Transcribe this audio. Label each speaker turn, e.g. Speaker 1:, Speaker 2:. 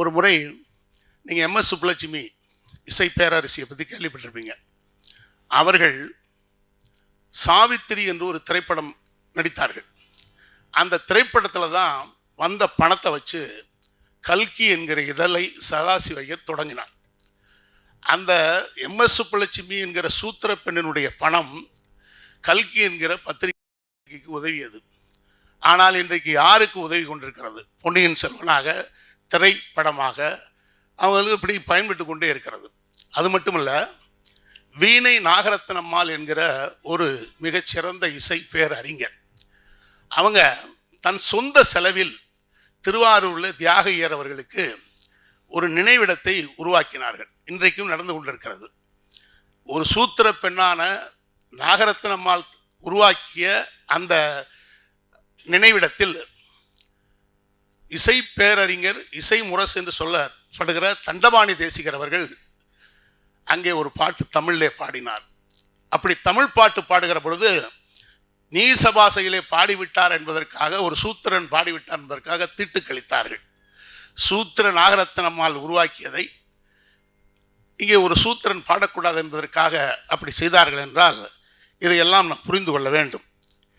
Speaker 1: ஒரு முறை நீங்கள் எம்எஸ் சுப்புலட்சுமி இசை பேரரசியை பற்றி கேள்விப்பட்டிருப்பீங்க. அவர்கள் சாவித்திரி என்று ஒரு திரைப்படம் நடித்தார்கள். அந்த திரைப்படத்தில் தான் வந்த பணத்தை வச்சு கல்கி என்கிற இதழை சதாசிவையர் தொடங்கினார். அந்த எம்எஸ் சுப்புலட்சுமி என்கிற சூத்திர பெண்ணினுடைய பணம் கல்கி என்கிற பத்திரிகைக்கு உதவியது. ஆனால் இன்றைக்கு யாருக்கு உதவி கொண்டிருக்கிறது? பொன்னியின் செல்வனாக திரைப்படமாக அவங்களுக்கு இப்படி பயன்பட்டு கொண்டே இருக்கிறது. அது மட்டுமல்ல வீணை நாகரத்னம்மாள் என்கிற ஒரு மிகச்சிறந்த இசை பேரறிஞர் அவங்க தன் சொந்த செலவில் திருவாரூரில் தியாகையர் அவர்களுக்கு ஒரு நினைவிடத்தை உருவாக்கினார்கள். இன்றைக்கும் நடந்து கொண்டிருக்கிறது. ஒரு சூத்திர பெண்ணான நாகரத்னம்மாள் உருவாக்கிய அந்த நினைவிடத்தில் இசை பேரறிஞர் இசை முரசு என்று சொல்லப்படுகிற தண்டபாணி தேசிகர் அவர்கள் அங்கே ஒரு பாட்டு தமிழிலே பாடினார். அப்படி தமிழ் பாட்டு பாடுகிற பொழுது நீசபாசையிலே பாடிவிட்டார் என்பதற்காக ஒரு சூத்திரன் பாடிவிட்டார் என்பதற்காக திட்டு கழித்தார்கள். சூத்திர நாகரத்னம்மாள் உருவாக்கியதை இங்கே ஒரு சூத்திரன் பாடக்கூடாது என்பதற்காக அப்படி செய்தார்கள் என்றால் இதையெல்லாம் நாம் புரிந்து கொள்ள வேண்டும்.